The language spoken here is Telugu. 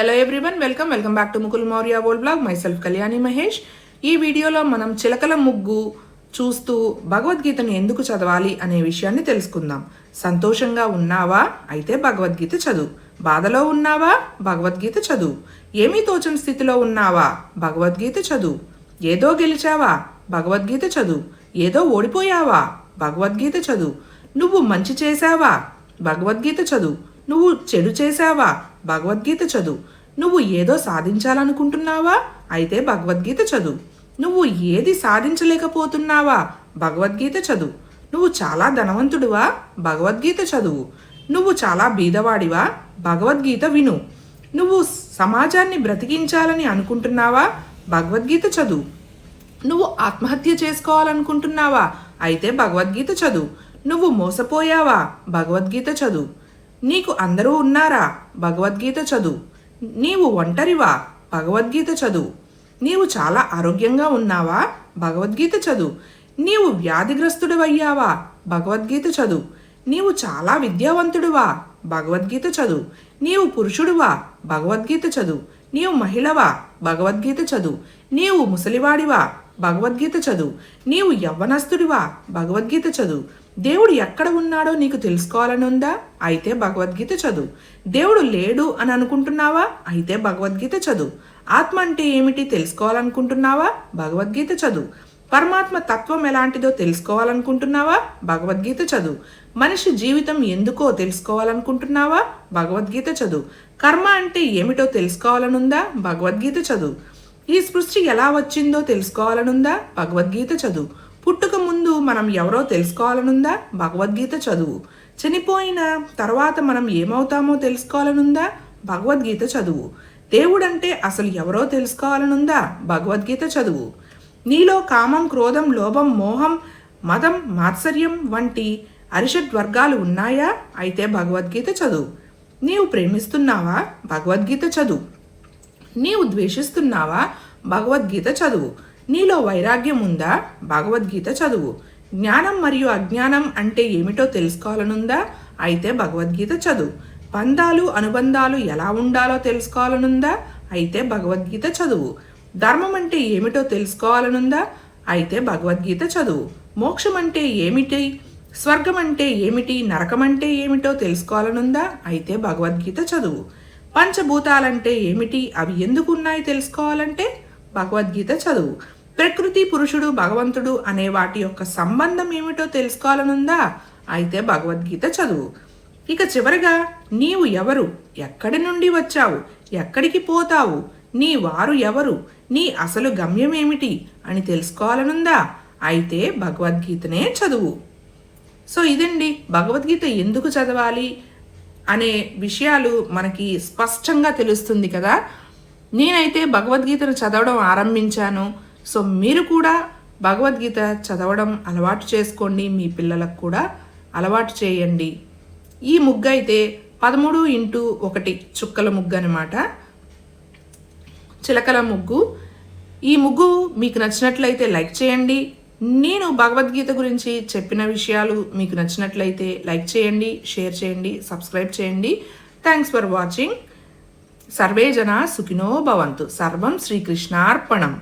Hello everyone welcome welcome back to Mukul Maurya world blog myself Kalyani Mahesh ఈ వీడియోలో మనం చిలకల ముగ్గు చూస్తూ భగవద్గీతను ఎందుకు చదవాలి అనే విషయాన్ని తెలుసుకుందాం. సంతోషంగా ఉన్నావా? అయితే భగవద్గీత చదువు. బాధలో ఉన్నావా? భగవద్గీత చదువు. ఏమీ తోచని స్థితిలో ఉన్నావా? భగవద్గీత చదువు. ఏదో గెలిచావా? భగవద్గీత చదువు. ఏదో ఓడిపోయావా? భగవద్గీత చదువు. నువ్వు మంచి చేశావా? భగవద్గీత చదువు. నువ్వు చెడు చేశావా? భగవద్గీత చదువు. నువ్వు ఏదో సాధించాలనుకుంటున్నావా? అయితే భగవద్గీత చదువు. నువ్వు ఏది సాధించలేకపోతున్నావా? భగవద్గీత చదువు. నువ్వు చాలా ధనవంతుడివా? భగవద్గీత చదువు. నువ్వు చాలా బీదవాడివా? భగవద్గీత విను. నువ్వు సమాజాన్ని బ్రతికించాలని అనుకుంటున్నావా? భగవద్గీత చదువు. నువ్వు ఆత్మహత్య చేసుకోవాలనుకుంటున్నావా? అయితే భగవద్గీత చదువు. నువ్వు మోసపోయావా? భగవద్గీత చదువు. నీకు అందరూ ఉన్నారా? భగవద్గీత చదువు. నీవు ఒంటరివా? భగవద్గీత చదువు. నీవు చాలా ఆరోగ్యంగా ఉన్నావా? భగవద్గీత చదువు. నీవు వ్యాధిగ్రస్తుడివయ్యావా? భగవద్గీత చదువు. నీవు చాలా విద్యావంతుడువా? భగవద్గీత చదువు. నీవు పురుషుడువా? భగవద్గీత చదువు. నీవు మహిళవా? భగవద్గీత చదువు. నీవు ముసలివాడివా? భగవద్గీత చదువు. నీవు యవ్వనస్తుడివా? భగవద్గీత చదువు. దేవుడు ఎక్కడ ఉన్నాడో నీకు తెలుసుకోవాలనుందా అయితే భగవద్గీత చదువు. దేవుడు లేడు అని అనుకుంటున్నావా? అయితే భగవద్గీత చదువు. ఆత్మ అంటే ఏమిటి తెలుసుకోవాలనుకుంటున్నావా? భగవద్గీత చదువు. పరమాత్మ తత్వం ఎలాంటిదో తెలుసుకోవాలనుకుంటున్నావా? భగవద్గీత చదువు. మనిషి జీవితం ఎందుకో తెలుసుకోవాలనుకుంటున్నావా? భగవద్గీత చదువు. కర్మ అంటే ఏమిటో తెలుసుకోవాలనుందా? భగవద్గీత చదువు. ఈ సృష్టి ఎలా వచ్చిందో తెలుసుకోవాలనుందా? భగవద్గీత చదువు. పుట్టుక ముందు మనం ఎవరో తెలుసుకోవాలనుందా? భగవద్గీత చదువు. చనిపోయిన తర్వాత మనం ఏమవుతామో తెలుసుకోవాలనుందా? భగవద్గీత చదువు. దేవుడంటే అసలు ఎవరో తెలుసుకోవాలనుందా? భగవద్గీత చదువు. నీలో కామం క్రోధం లోభం మోహం మదం మాత్సర్యం వంటి అరిషడ్ వర్గాలు ఉన్నాయా? అయితే భగవద్గీత చదువు. నీవు ప్రేమిస్తున్నావా? భగవద్గీత చదువు. నీవు ద్వేషిస్తున్నావా? భగవద్గీత చదువు. నీలో వైరాగ్యం ఉందా? భగవద్గీత చదువు. జ్ఞానం మరియు అజ్ఞానం అంటే ఏమిటో తెలుసుకోవాలనుందా? అయితే భగవద్గీత చదువు. బంధాలు అనుబంధాలు ఎలా ఉండాలో తెలుసుకోవాలనుందా? అయితే భగవద్గీత చదువు. ధర్మం అంటే ఏమిటో తెలుసుకోవాలనుందా? అయితే భగవద్గీత చదువు. మోక్షం అంటే ఏమిటి? స్వర్గం అంటే ఏమిటి? నరకం అంటే ఏమిటో తెలుసుకోవాలనుందా? అయితే భగవద్గీత చదువు. పంచభూతాలంటే ఏమిటి? అవి ఎందుకు ఉన్నాయి తెలుసుకోవాలంటే? భగవద్గీత చదువు. ప్రకృతి పురుషుడు భగవంతుడు అనే వాటి యొక్క సంబంధం ఏమిటో తెలుసుకోవాలనుందా? అయితే భగవద్గీత చదువు. ఇక చివరగా నీవు ఎవరు? ఎక్కడి నుండి వచ్చావు? ఎక్కడికి పోతావు? నీ వారు ఎవరు? నీ అసలు గమ్యం ఏమిటి? అని తెలుసుకోవాలనుందా? అయితే భగవద్గీతనే చదువు. సో ఇదండి. భగవద్గీత ఎందుకు చదవాలి? అనే విషయాలు మనకి స్పష్టంగా తెలుస్తుంది కదా. నేనైతే భగవద్గీతను చదవడం ఆరంభించాను. సో మీరు కూడా భగవద్గీత చదవడం అలవాటు చేసుకోండి. మీ పిల్లలకు కూడా అలవాటు చేయండి. ఈ ముగ్గు అయితే పదమూడు ఇంటూ ఒకటి చుక్కల ముగ్గు అనమాట చిలకల ముగ్గు. ఈ ముగ్గు మీకు నచ్చినట్లయితే లైక్ చేయండి. నేను భగవద్గీత గురించి చెప్పిన విషయాలు మీకు నచ్చినట్లయితే లైక్ చేయండి షేర్ చేయండి సబ్స్క్రైబ్ చేయండి. Thanks for watching. సర్వే జనా సుఖినో భవంతు. సర్వం శ్రీకృష్ణార్పణం.